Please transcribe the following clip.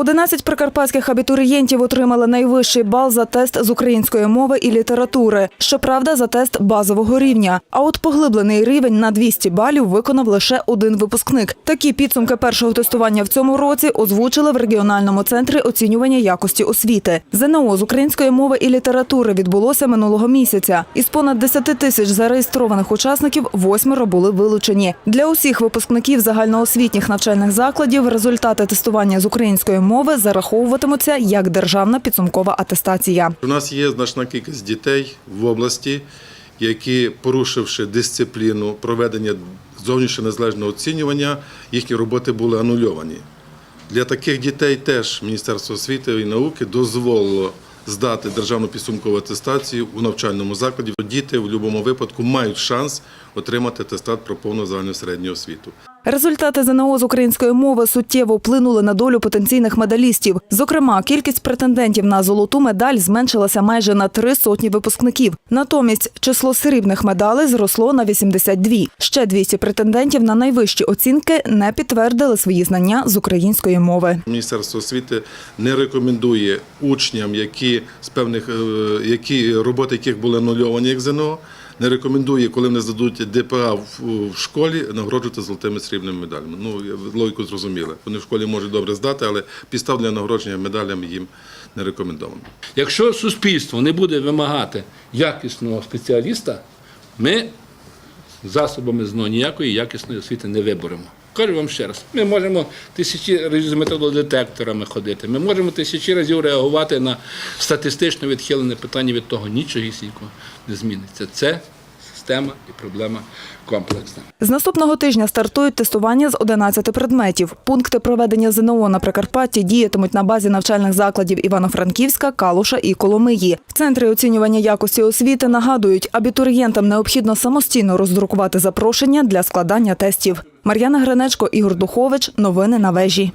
11 прикарпатських абітурієнтів отримали найвищий бал за тест з української мови і літератури. Щоправда, за тест базового рівня. А от поглиблений рівень на 200 балів виконав лише один випускник. Такі підсумки першого тестування в цьому році озвучили в регіональному центрі оцінювання якості освіти. ЗНО з української мови і літератури відбулося минулого місяця. Із понад 10 тисяч зареєстрованих учасників восьмеро були вилучені. Для усіх випускників загальноосвітніх навчальних закладів результати тестування з української мови зараховуватимуться як державна підсумкова атестація. У нас є значна кількість дітей в області, які, порушивши дисципліну проведення зовнішнього незалежного оцінювання, їхні роботи були анульовані. Для таких дітей теж Міністерство освіти і науки дозволило здати державну підсумкову атестацію у навчальному закладі. Діти в будь-якому випадку мають шанс отримати атестат про повну загальну середню освіту. Результати ЗНО з української мови суттєво вплинули на долю потенційних медалістів. Зокрема, кількість претендентів на золоту медаль зменшилася майже на три сотні випускників. Натомість число срібних медалей зросло на 82. Ще 200 претендентів на найвищі оцінки не підтвердили свої знання з української мови. Міністерство освіти не рекомендує учням, які з певних е, які роботи яких були анульовані як ЗНО, не рекомендує, коли вони здадуть ДПА в, школі, нагороджувати золотими срібними медалями. Ну логіку зрозуміли. Вони в школі можуть добре здати, але підстав для нагородження медалями їм не рекомендовано. Якщо суспільство не буде вимагати якісного спеціаліста, ми засобами ЗНО ніякої якісної освіти не виборемо. Кажу вам ще раз, ми можемо тисячі разів з метододетекторами ходити, ми можемо тисячі разів реагувати на статистично відхилене питання від того нічого нічогісінько не зміниться. Це система і проблема комплексна. З наступного тижня стартують тестування з 11 предметів. Пункти проведення ЗНО на Прикарпатті діятимуть на базі навчальних закладів Івано-Франківська, Калуша і Коломиї. В центрі оцінювання якості освіти нагадують, абітурієнтам необхідно самостійно роздрукувати запрошення для складання тестів. Мар'яна Гринечко, Ігор Духович. Новини на вежі.